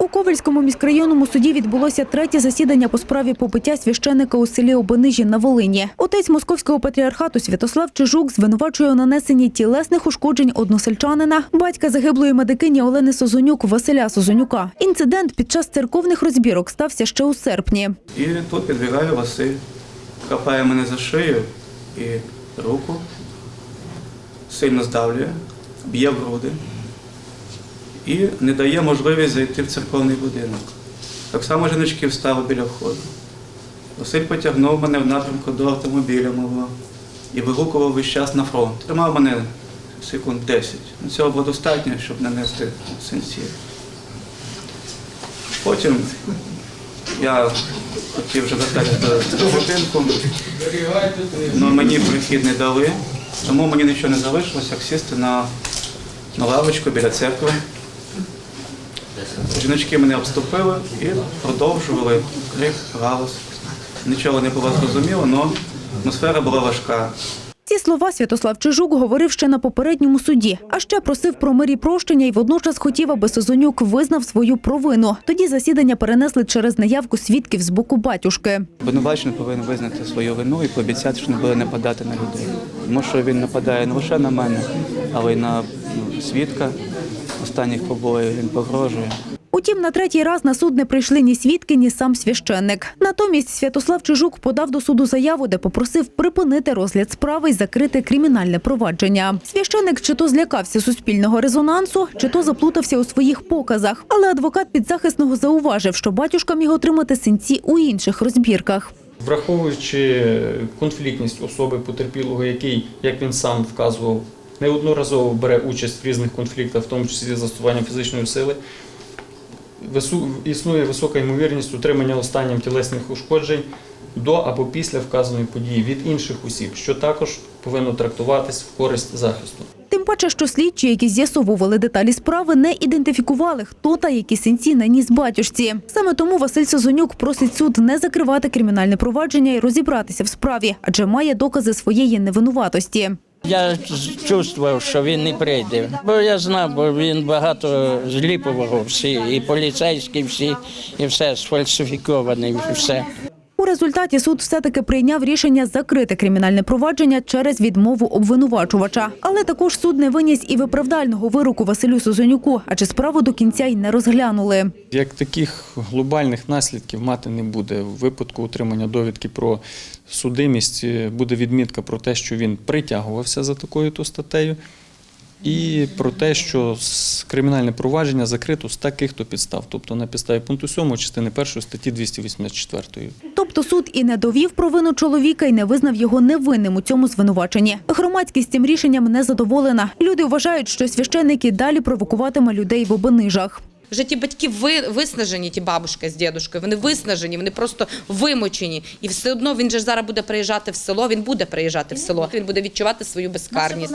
У Ковельському міськрайонному суді відбулося третє засідання по справі побиття священика у селі Обенижі на Волині. Отець московського патріархату Святослав Чижук звинувачує у нанесенні тілесних ушкоджень односельчанина, батька загиблої медикині Олени Созонюк Василя Созонюка. Інцидент під час церковних розбірок стався ще у серпні. І тут підбігає Василь, хапає мене за шию і руку, сильно здавлює, б'є в груди і не дає можливість зайти в церковний будинок. Так само жіночки встали біля входу. Василь потягнув мене в напрямку до автомобіля мого і вигукував весь час на фронт. Тримав мене секунд 10. Ну, Цього було достатньо, щоб нанести синці. Потім я хотів вже вертатися до будинку, але мені прихід не дали, тому мені нічого не залишилось, як сісти на, на лавочку біля церкви. Жіночки мене обступили і продовжували крик, галас. Нічого не було зрозуміло, але атмосфера була важка. Ці слова Святослав Чижук говорив ще на попередньому суді, а ще просив про мирі прощення і водночас хотів, аби Созонюк визнав свою провину. Тоді засідання перенесли через наявку свідків з боку батюшки. Обвинувачений повинен визнати свою вину і пообіцяти, що не буде нападати на людей. Тому що він нападає не лише на мене, але й на ну, свідка останніх побоїв. Він погрожує. Утім, на третій раз на суд не прийшли ні свідки, ні сам священник. Натомість Святослав Чижук подав до суду заяву, де попросив припинити розгляд справи і закрити кримінальне провадження. Священник чи то злякався суспільного резонансу, чи то заплутався у своїх показах. Але адвокат підзахисного зауважив, що батюшка міг отримати синці у інших розбірках. Враховуючи конфліктність особи потерпілого, який, як він сам вказував, неодноразово бере участь в різних конфліктах, в тому числі застосуванням фізичної сили, існує висока ймовірність утримання останнім тілесних ушкоджень до або після вказаної події від інших осіб, що також повинно трактуватись в користь захисту. Тим паче, що слідчі, які з'ясовували деталі справи, не ідентифікували, хто та які синці наніс батюшці. Саме тому Василь Созонюк просить суд не закривати кримінальне провадження і розібратися в справі, адже має докази своєї невинуватості. Я чувствував, що він не прийде, бо я знав, бо він багато зліпував всі, і поліцейські всі, і все сфальсифіковане, все. У результаті суд все-таки прийняв рішення закрити кримінальне провадження через відмову обвинувачувача. Але також суд не виніс і виправдального вироку Василю Созонюку, адже справу до кінця й не розглянули. Як таких глобальних наслідків мати не буде. В випадку отримання довідки про судимість е, буде відмітка про те, що він притягувався за такою то статтею, і про те, що кримінальне провадження закрито з таких то підстав, тобто на підставі пункту 7 частини 1 статті 284. Тобто суд і не довів провину чоловіка, і не визнав його невинним у цьому звинуваченні. Громадськість цим рішенням не задоволена. Люди вважають, що священники далі провокуватиме людей в обинижах. Вже ті батьки ви, виснажені, ті бабушка з дідушкою, вони виснажені, вони просто вимучені. І все одно він же зараз буде приїжджати в село, він буде приїжджати в село, він буде відчувати свою безкарність.